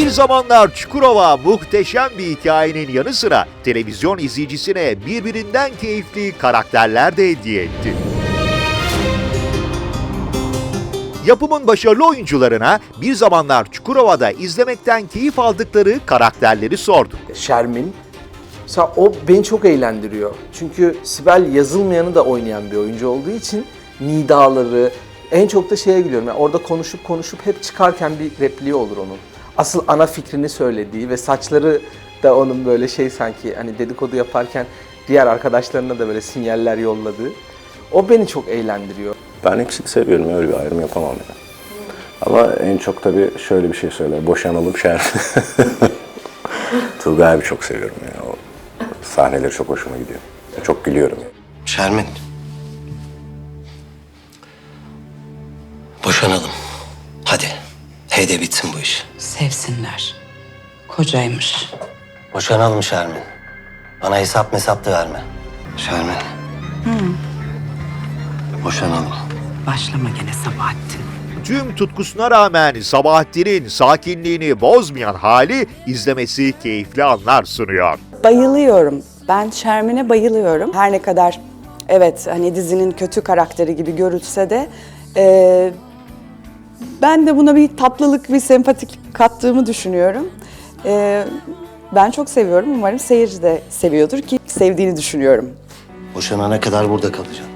Bir zamanlar Çukurova muhteşem bir hikayenin yanı sıra televizyon izleyicisine birbirinden keyifli karakterler de hediye etti. Yapımın başarılı oyuncularına bir zamanlar Çukurova'da izlemekten keyif aldıkları karakterleri sorduk. Şermin. O beni çok eğlendiriyor. Çünkü Sibel yazılmayanı da oynayan bir oyuncu olduğu için nidaları en çok da şeye gülüyorum. Yani orada konuşup konuşup hep çıkarken bir repliği olur onun. Asıl ana fikrini söylediği ve saçları da onun böyle şey sanki hani dedikodu yaparken diğer arkadaşlarına da böyle sinyaller yolladığı. O beni çok eğlendiriyor. Ben hepsini seviyorum öyle bir ayrım yapamam yani. Ama en çok tabii şöyle bir şey söyler. Boşanalım şer. Turgay abi çok seviyorum ya. O sahneleri çok hoşuma gidiyor. Çok gülüyorum. Şermin. Boşanalım. Hadi. Heyde bitsin bu iş. Sevsinler. Kocaymış. Boşanalım Şermin. Bana hesap mesap da verme. Şermin. Boşanalım. Başlama gene Sabahattin. Tüm tutkusuna rağmen Sabahattin'in sakinliğini bozmayan hali izlemesi keyifli anlar sunuyor. Bayılıyorum. Ben Şermin'e bayılıyorum. Her ne kadar evet hani dizinin kötü karakteri gibi görülse de e, ben de buna bir tatlılık, bir sempatik kattığımı düşünüyorum. E, ben çok seviyorum. Umarım seyirci de seviyordur ki sevdiğini düşünüyorum. Boşanana kadar burada kalacağım.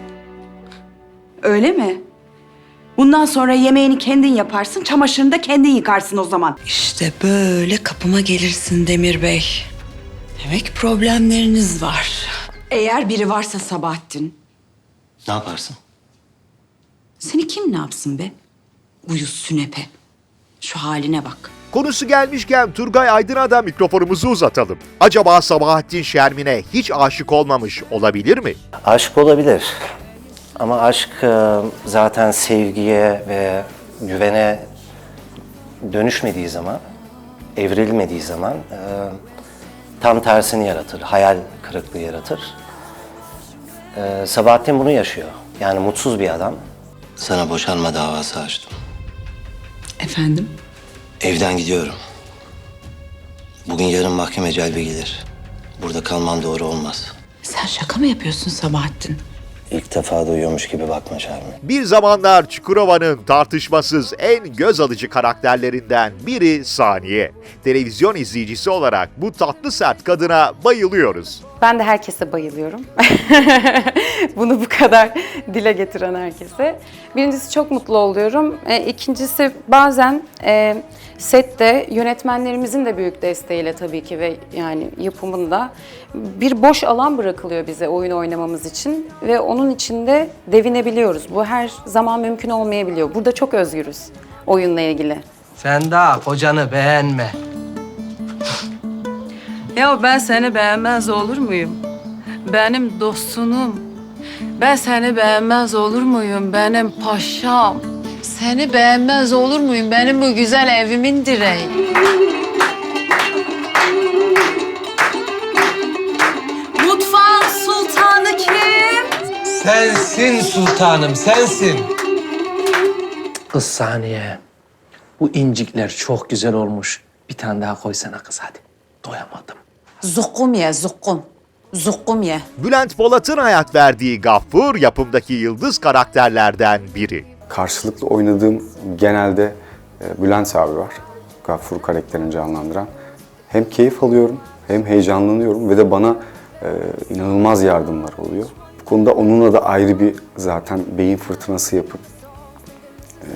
Öyle mi? Bundan sonra yemeğini kendin yaparsın, çamaşırını da kendin yıkarsın o zaman. İşte böyle kapıma gelirsin Demir Bey. Demek problemleriniz var. Eğer biri varsa Sabahattin, Ne yaparsın? seni kim ne yapsın be? Uyuz sünepe. Şu haline bak. Konusu gelmişken Turgay Aydın'a da mikrofonumuzu uzatalım. Acaba Sabahattin Şermin'e hiç aşık olmamış olabilir mi? Aşk olabilir. Ama aşk e, zaten sevgiye ve güvene dönüşmediği zaman, evrilmediği zaman e, tam tersini yaratır, hayal kırıklığı yaratır. E, Sabahattin bunu yaşıyor. Yani mutsuz bir adam. Sana boşanma davası açtım. Efendim? Evden gidiyorum. Bugün yarın mahkeme celbe gelir. Burada kalmam doğru olmaz. Sen şaka mı yapıyorsun Sabahattin? İlk defa duyuyormuş gibi bakma Şermin. Bir zamanlar Çukurova'nın tartışmasız en göz alıcı karakterlerinden biri Saniye. Televizyon izleyicisi olarak bu tatlı sert kadına bayılıyoruz. Ben de herkese bayılıyorum. Bunu bu kadar dile getiren herkese. Birincisi çok mutlu oluyorum. E, ikincisi bazen e, sette yönetmenlerimizin de büyük desteğiyle tabii ki ve yani yapımında bir boş alan bırakılıyor bize oyun oynamamız için ve onun içinde devinebiliyoruz. Bu her zaman mümkün olmayabiliyor. Burada çok özgürüz oyunla ilgili. Sen daha kocanı beğenme. Ya ben seni beğenmez olur muyum? Benim dostunum. Ben seni beğenmez olur muyum? Benim paşam. Seni beğenmez olur muyum? Benim bu güzel evimin direği. Mutfağın sultanı kim? Sensin sultanım, sensin. Kız saniye. Bu incikler çok güzel olmuş. Bir tane daha koysana kız hadi. Doyamadım. Zukkum ye, zukkum. Zukkum ye. Bülent Polat'ın hayat verdiği Gaffur yapımdaki yıldız karakterlerden biri. Karşılıklı oynadığım genelde e, Bülent abi var. Gaffur karakterini canlandıran. Hem keyif alıyorum hem heyecanlanıyorum ve de bana e, inanılmaz yardımlar oluyor. Bu konuda onunla da ayrı bir zaten beyin fırtınası yapıp e,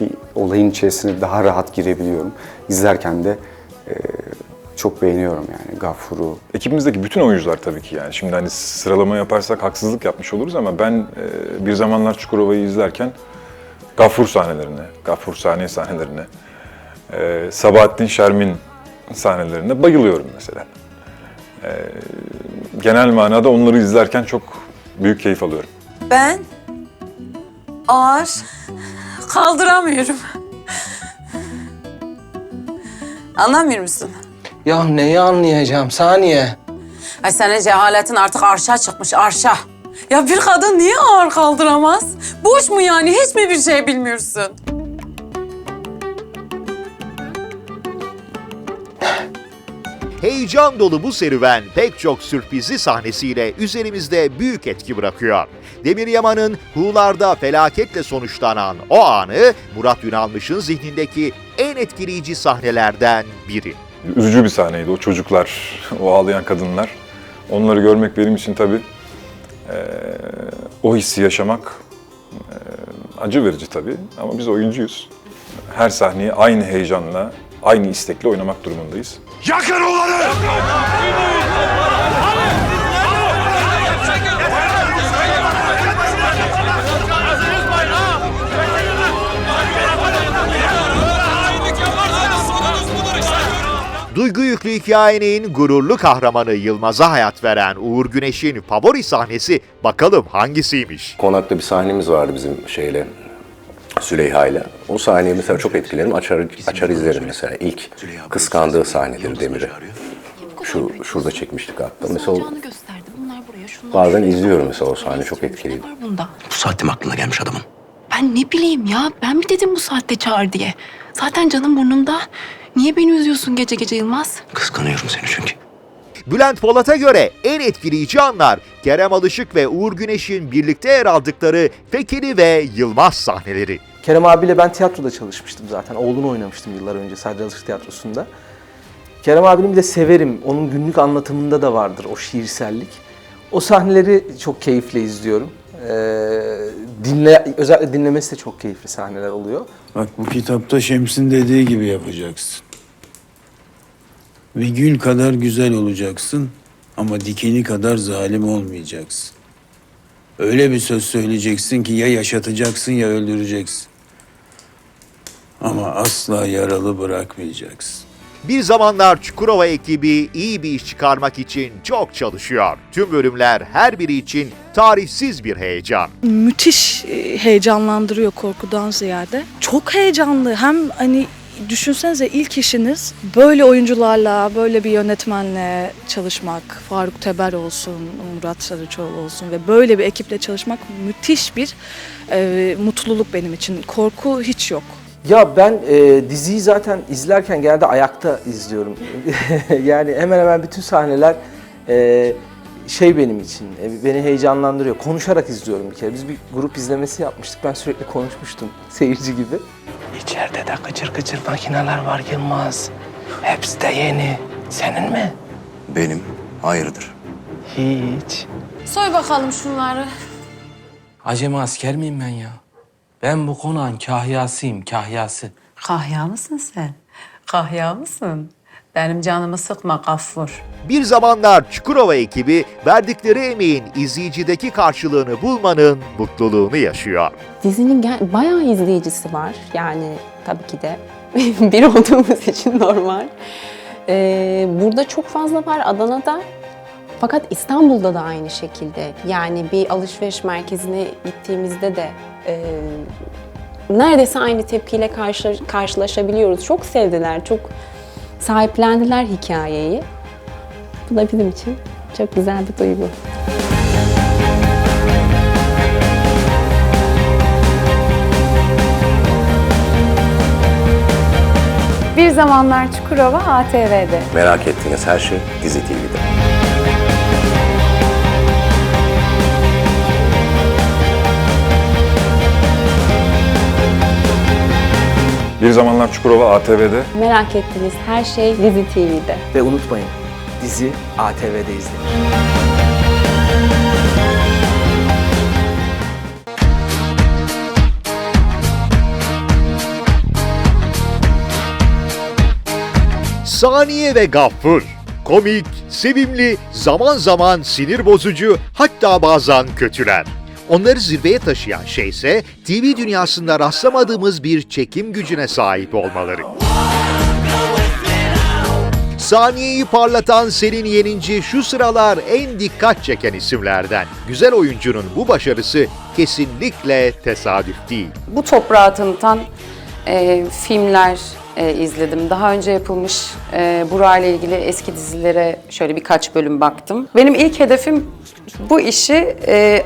bir olayın içerisine daha rahat girebiliyorum. İzlerken de e, çok beğeniyorum yani Gaffur'u, Ekibimizdeki bütün oyuncular tabii ki yani. Şimdi hani sıralama yaparsak haksızlık yapmış oluruz ama ben e, bir zamanlar Çukurova'yı izlerken Gaffur sahnelerine, Gaffur sahne sahnelerine, e, Sabahattin Şermin sahnelerine bayılıyorum mesela. E, genel manada onları izlerken çok büyük keyif alıyorum. Ben ağır kaldıramıyorum. Anlamıyor musun? Ya neyi anlayacağım saniye? Ay senin cehaletin artık arşa çıkmış arşa. Ya bir kadın niye ağır kaldıramaz? Boş mu yani? Hiç mi bir şey bilmiyorsun? Heyecan dolu bu serüven pek çok sürprizli sahnesiyle üzerimizde büyük etki bırakıyor. Demir Yaman'ın Huğlar'da felaketle sonuçlanan o anı Murat Ünalmış'ın zihnindeki en etkileyici sahnelerden biri. Üzücü bir sahneydi o çocuklar, o ağlayan kadınlar. Onları görmek benim için tabii eee, o hissi yaşamak eee, acı verici tabii ama biz oyuncuyuz. Her sahneyi aynı heyecanla, aynı istekle oynamak durumundayız. Yakın olanı! Duygu yüklü hikayenin gururlu kahramanı Yılmaz'a hayat veren Uğur Güneş'in favori sahnesi bakalım hangisiymiş? Konakta bir sahnemiz vardı bizim şeyle, Süleyha ile. O sahneyi mesela çok etkilerim. Açar, açar izlerim mesela. İlk kıskandığı sahnedir Demir'i. Şu, şurada çekmiştik hatta. Mesela o- gösterdi. Bunlar buraya, şunlar bazen izliyorum mesela o sahne çok etkiliydi. var bunda. Bu saatte mi aklına gelmiş adamın? Ben ne bileyim ya. Ben mi dedim bu saatte çağır diye? Zaten canım burnumda. Niye beni üzüyorsun gece gece Yılmaz? Kıskanıyorum seni çünkü. Bülent Polat'a göre en etkileyici anlar Kerem Alışık ve Uğur Güneş'in birlikte yer aldıkları Fekeli ve Yılmaz sahneleri. Kerem abiyle ben tiyatroda çalışmıştım zaten. Oğlunu oynamıştım yıllar önce Sadri Alışık Tiyatrosu'nda. Kerem abini bir de severim. Onun günlük anlatımında da vardır o şiirsellik. O sahneleri çok keyifle izliyorum. Ee, dinle, özellikle dinlemesi de çok keyifli sahneler oluyor. Bak bu kitapta Şems'in dediği gibi yapacaksın. Ve gül kadar güzel olacaksın ama dikeni kadar zalim olmayacaksın. Öyle bir söz söyleyeceksin ki ya yaşatacaksın ya öldüreceksin. Ama asla yaralı bırakmayacaksın. Bir zamanlar Çukurova ekibi iyi bir iş çıkarmak için çok çalışıyor. Tüm bölümler her biri için tarifsiz bir heyecan. müthiş e, heyecanlandırıyor korkudan ziyade. Çok heyecanlı. Hem hani düşünsenize ilk işiniz böyle oyuncularla, böyle bir yönetmenle çalışmak. Faruk Teber olsun, Murat Sarıçoğlu olsun ve böyle bir ekiple çalışmak müthiş bir e, mutluluk benim için. Korku hiç yok. Ya ben e, diziyi zaten izlerken genelde ayakta izliyorum. yani hemen hemen bütün sahneler e, şey benim için, e, beni heyecanlandırıyor. Konuşarak izliyorum bir kere. Biz bir grup izlemesi yapmıştık. Ben sürekli konuşmuştum seyirci gibi. İçeride de kıçır kıçır makineler var Yılmaz. Hepsi de yeni. Senin mi? Benim hayırdır? Hiç. Soy bakalım şunları. Acemi asker miyim ben ya? Ben bu konağın kahyasıyım, kahyası. Kahya mısın sen? Kahya mısın? Benim canımı sıkma Gaffur. Bir zamanlar Çukurova ekibi verdikleri emeğin izleyicideki karşılığını bulmanın mutluluğunu yaşıyor. Dizinin gel- bayağı izleyicisi var. Yani tabii ki de bir olduğumuz için normal. Ee, burada çok fazla var Adana'da. Fakat İstanbul'da da aynı şekilde. Yani bir alışveriş merkezine gittiğimizde de e, neredeyse aynı tepkiyle karşı, karşılaşabiliyoruz. Çok sevdiler, çok sahiplendiler hikayeyi. Bu da bizim için çok güzel bir duygu. Bir zamanlar Çukurova ATV'de. Merak ettiğiniz her şey Dizi TV'de. Bir zamanlar Çukurova ATV'de Merak ettiğiniz her şey Dizi TV'de. Ve unutmayın dizi ATV'de izleyin. Saniye ve Gaffur. Komik, sevimli, zaman zaman sinir bozucu, hatta bazen kötüler. Onları zirveye taşıyan şey ise TV dünyasında rastlamadığımız bir çekim gücüne sahip olmaları. Saniyeyi parlatan Selin Yeninci şu sıralar en dikkat çeken isimlerden. Güzel oyuncunun bu başarısı kesinlikle tesadüf değil. Bu toprağı tanıtan e, filmler e, izledim. Daha önce yapılmış e, Burak ilgili eski dizilere şöyle birkaç bölüm baktım. Benim ilk hedefim bu işi e,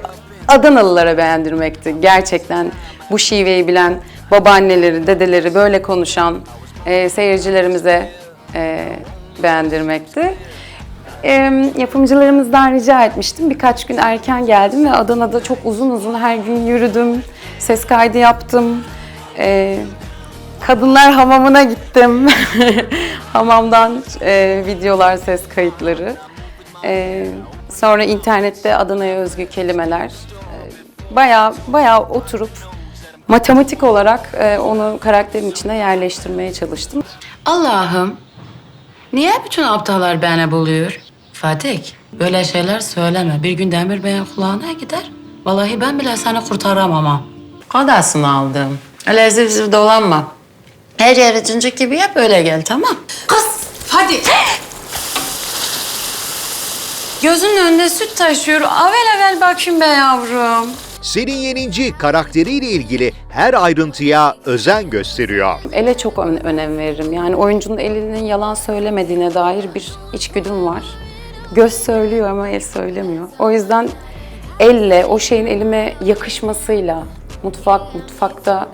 Adanalılara beğendirmekti. Gerçekten bu şiveyi bilen babaanneleri, dedeleri böyle konuşan e, seyircilerimize e, beğendirmekti. Ee, yapımcılarımızdan rica etmiştim. Birkaç gün erken geldim ve Adana'da çok uzun uzun her gün yürüdüm. Ses kaydı yaptım. Ee, kadınlar hamamına gittim. Hamamdan e, videolar, ses kayıtları. Ee, sonra internette Adana'ya özgü kelimeler. Bayağı bayağı oturup matematik olarak e, onu karakterin içine yerleştirmeye çalıştım. Allah'ım, niye bütün aptallar beni buluyor? Fatih, böyle şeyler söyleme. Bir gün Demir Bey'in kulağına gider. Vallahi ben bile seni kurtaramam ha. Kadasını aldım. Öyle zif dolanma. Her yere cincik gibi yap öyle gel tamam. Kız, hadi. Gözünün önünde süt taşıyor. Avel avel bakayım be yavrum. Selin Yeninci karakteriyle ilgili her ayrıntıya özen gösteriyor. Ele çok ön- önem veririm. Yani oyuncunun elinin yalan söylemediğine dair bir içgüdüm var. Göz söylüyor ama el söylemiyor. O yüzden elle, o şeyin elime yakışmasıyla mutfak mutfakta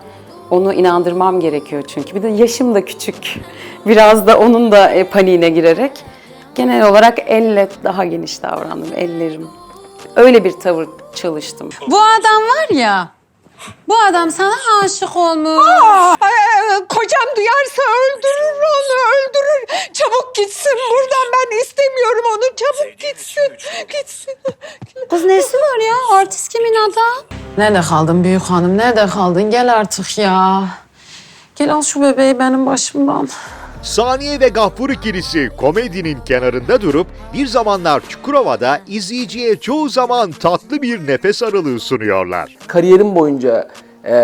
onu inandırmam gerekiyor çünkü. Bir de yaşım da küçük. Biraz da onun da e, paniğine girerek genel olarak elle daha geniş davrandım, ellerim. Öyle bir tavır çalıştım. Bu adam var ya, bu adam sana aşık olmuş. kocam duyarsa öldürür onu, öldürür. Çabuk gitsin buradan ben istemiyorum onu. Çabuk gitsin, gitsin. Kız nesi var ya? Artist kimin adam? Nerede kaldın büyük hanım? Nerede kaldın? Gel artık ya. Gel al şu bebeği benim başımdan. Saniye ve Gaffur ikilisi komedinin kenarında durup bir zamanlar Çukurova'da izleyiciye çoğu zaman tatlı bir nefes aralığı sunuyorlar. Kariyerim boyunca e,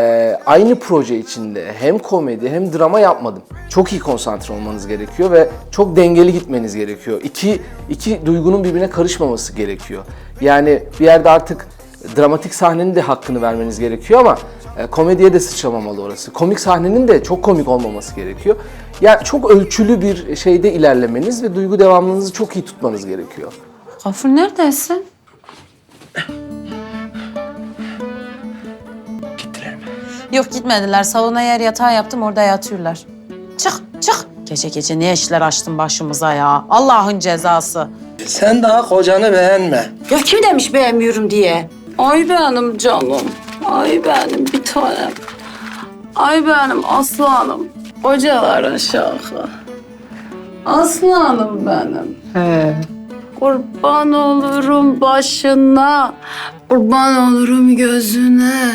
aynı proje içinde hem komedi hem drama yapmadım. Çok iyi konsantre olmanız gerekiyor ve çok dengeli gitmeniz gerekiyor. İki, iki duygunun birbirine karışmaması gerekiyor. Yani bir yerde artık dramatik sahnenin de hakkını vermeniz gerekiyor ama komediye de sıçramamalı orası. Komik sahnenin de çok komik olmaması gerekiyor. Yani çok ölçülü bir şeyde ilerlemeniz ve duygu devamlılığınızı çok iyi tutmanız gerekiyor. Gafur neredesin? Yok gitmediler. Salona yer yatağı yaptım orada yatıyorlar. Çık çık. Gece gece ne işler açtın başımıza ya. Allah'ın cezası. Sen daha kocanı beğenme. Ya kim demiş beğenmiyorum diye. Ay benim canım. Ay benim bir tanem. Ay benim aslanım. Hocaların şahı. Aslanım benim. He. Kurban olurum başına. Kurban olurum gözüne.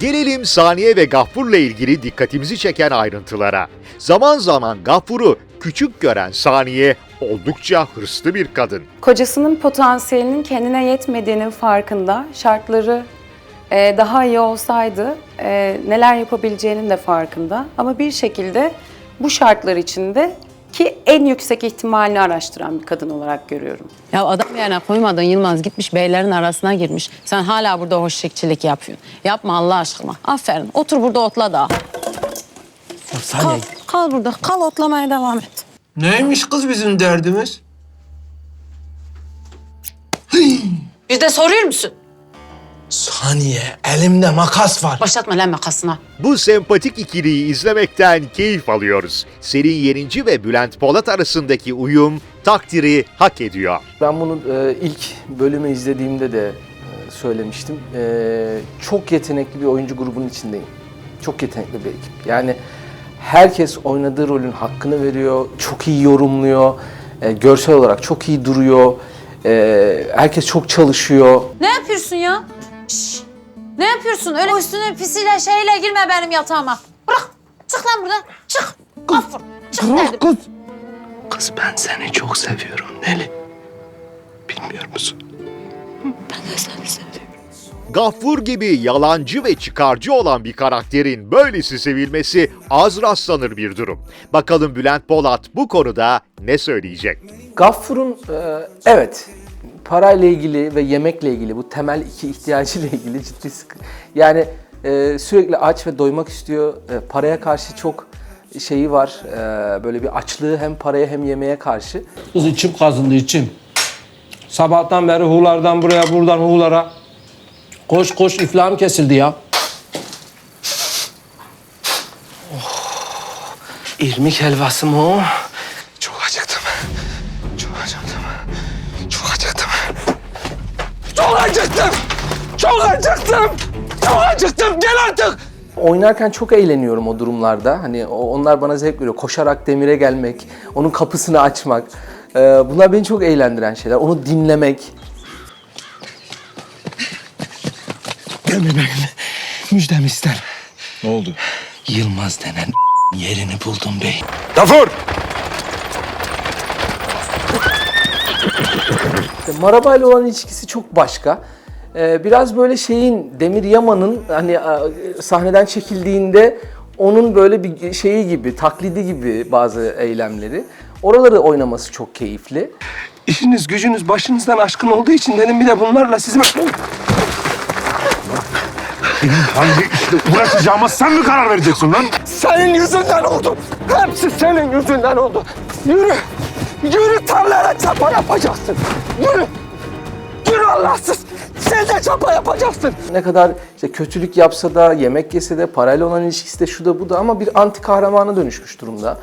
Gelelim Saniye ve Gaffur'la ilgili dikkatimizi çeken ayrıntılara. Zaman zaman Gaffur'u küçük gören Saniye oldukça hırslı bir kadın. Kocasının potansiyelinin kendine yetmediğinin farkında, şartları e, daha iyi olsaydı e, neler yapabileceğinin de farkında. Ama bir şekilde bu şartlar içinde ki en yüksek ihtimalini araştıran bir kadın olarak görüyorum. Ya adam yerine koymadın Yılmaz gitmiş beylerin arasına girmiş. Sen hala burada hoşçekçilik yapıyorsun. Yapma Allah aşkına. Aferin. Otur burada otla da. Kal, kal burada. Kal otlamaya devam et. Neymiş kız bizim derdimiz? Bir de soruyor musun? Saniye, elimde makas var. Başlatma lan makasına. Bu sempatik ikiliyi izlemekten keyif alıyoruz. Selin Yerinci ve Bülent Polat arasındaki uyum takdiri hak ediyor. Ben bunu e, ilk bölümü izlediğimde de e, söylemiştim. E, çok yetenekli bir oyuncu grubunun içindeyim. Çok yetenekli bir ekip. Yani herkes oynadığı rolün hakkını veriyor, çok iyi yorumluyor, e, görsel olarak çok iyi duruyor. E, herkes çok çalışıyor. Ne yapıyorsun ya? Şş, ne yapıyorsun? Öyle üstüne pisiyle şeyle girme benim yatağıma. Bırak. Çık lan buradan. Çık. Gafur. Çık dedim. kız. Kız ben seni çok seviyorum Neli. Bilmiyor musun? Ben de seni seviyorum. Gaffur gibi yalancı ve çıkarcı olan bir karakterin böylesi sevilmesi az rastlanır bir durum. Bakalım Bülent Polat bu konuda ne söyleyecek? Gaffur'un e, evet parayla ilgili ve yemekle ilgili bu temel iki ihtiyacıyla ilgili ciddi sıkı. Yani e, sürekli aç ve doymak istiyor. E, paraya karşı çok şeyi var. e, böyle bir açlığı hem paraya hem yemeğe karşı. Kız içim kazındı içim. Sabahtan beri hulardan buraya buradan hulara. Koş koş iflahım kesildi ya. Oh, irmik helvası mı o? Acıktım. Çok acıktım. Gel artık. Oynarken çok eğleniyorum o durumlarda. Hani onlar bana zevk veriyor. Koşarak demire gelmek, onun kapısını açmak. Ee, bunlar beni çok eğlendiren şeyler. Onu dinlemek. Demir Bey'im müjdemi ister. Ne oldu? Yılmaz denen yerini buldum bey. Gafur! İşte Maraba ile olan ilişkisi çok başka. Ee, biraz böyle şeyin Demir Yaman'ın hani sahneden çekildiğinde onun böyle bir şeyi gibi, taklidi gibi bazı eylemleri. Oraları oynaması çok keyifli. İşiniz gücünüz başınızdan aşkın olduğu için benim bir de bunlarla sizi... Hangi işte uğraşacağıma sen mi karar vereceksin lan? Senin yüzünden oldu. Hepsi senin yüzünden oldu. Yürü. Yürü tarlaya çapa yapacaksın. Yürü. Yürü Allahsız. Sen de çapa yapacaksın. Ne kadar işte kötülük yapsa da, yemek yese de, parayla olan ilişkisi de şu da bu da ama bir anti kahramana dönüşmüş durumda.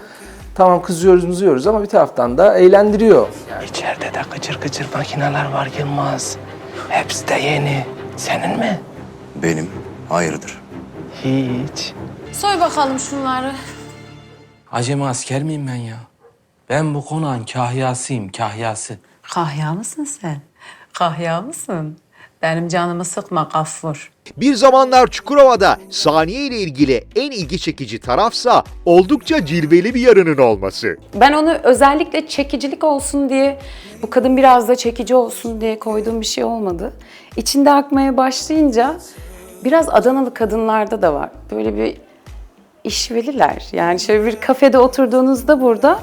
Tamam kızıyoruz mızıyoruz ama bir taraftan da eğlendiriyor. İçeride de kıçır kıçır makineler var Yılmaz. Hepsi de yeni. Senin mi? Benim. Hayırdır? Hiç. Soy bakalım şunları. Acemi asker miyim ben ya? Ben bu konağın kahyasıyım, kahyası. Kahya mısın sen? Kahya mısın? Benim canımı sıkma Gaffur. Bir zamanlar Çukurova'da saniye ile ilgili en ilgi çekici tarafsa oldukça cilveli bir yarının olması. Ben onu özellikle çekicilik olsun diye, bu kadın biraz da çekici olsun diye koyduğum bir şey olmadı. İçinde akmaya başlayınca biraz Adanalı kadınlarda da var. Böyle bir işveliler. Yani şöyle bir kafede oturduğunuzda burada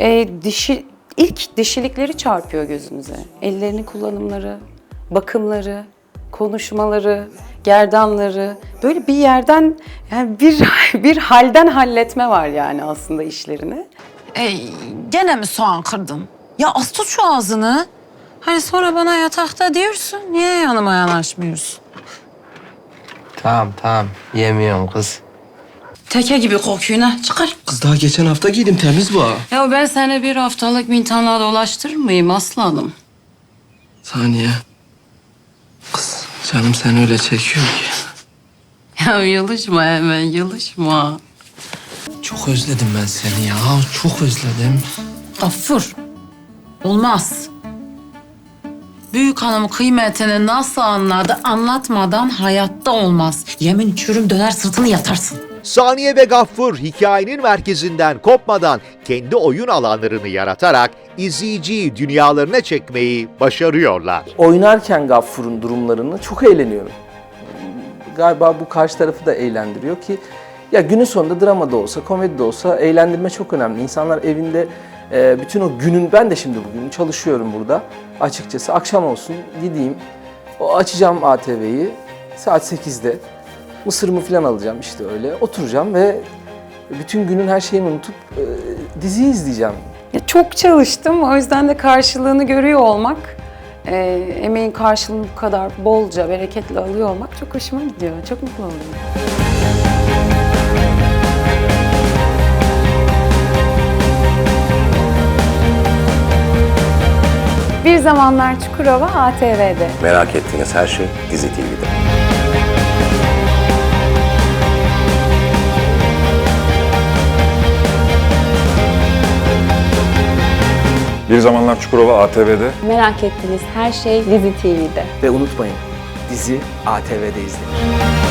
e, dişi, ilk dişilikleri çarpıyor gözünüze. Ellerinin kullanımları, bakımları, konuşmaları, gerdanları. Böyle bir yerden yani bir bir halden halletme var yani aslında işlerini. Ey, gene mi soğan kırdın? Ya az tut şu ağzını. Hani sonra bana yatakta diyorsun, niye yanıma yanaşmıyorsun? Tamam tamam yemiyorum kız. Teke gibi kokuyor ha, çıkar. Kız daha geçen hafta giydim temiz bu ha. Ya ben seni bir haftalık mintanla dolaştırır mıyım aslanım? Saniye. Kız canım sen öyle çekiyor ki. Ya yılışma hemen, yılışma. Çok özledim ben seni ya. Çok özledim. Gaffur, olmaz. Büyük hanım kıymetini nasıl anladı anlatmadan hayatta olmaz. Yemin çürüm döner sırtını yatarsın. Saniye ve Gaffur hikayenin merkezinden kopmadan kendi oyun alanlarını yaratarak izleyiciyi dünyalarına çekmeyi başarıyorlar. Oynarken Gaffur'un durumlarını çok eğleniyorum. Galiba bu karşı tarafı da eğlendiriyor ki ya günün sonunda drama da olsa, komedi de olsa eğlendirme çok önemli. İnsanlar evinde e, bütün o günün, ben de şimdi bugün çalışıyorum burada açıkçası. Akşam olsun gideyim, o açacağım ATV'yi saat 8'de. Mısırımı falan alacağım işte öyle. Oturacağım ve bütün günün her şeyini unutup e, dizi izleyeceğim. Ya çok çalıştım. O yüzden de karşılığını görüyor olmak, e, emeğin karşılığını bu kadar bolca, bereketli alıyor olmak çok hoşuma gidiyor. Çok mutlu oldum. Bir zamanlar Çukurova ATV'de. Merak ettiğiniz her şey Dizi TV'de. Bir zamanlar Çukurova ATV'de Merak ettiğiniz her şey Dizi TV'de. Ve unutmayın dizi ATV'de izlenir.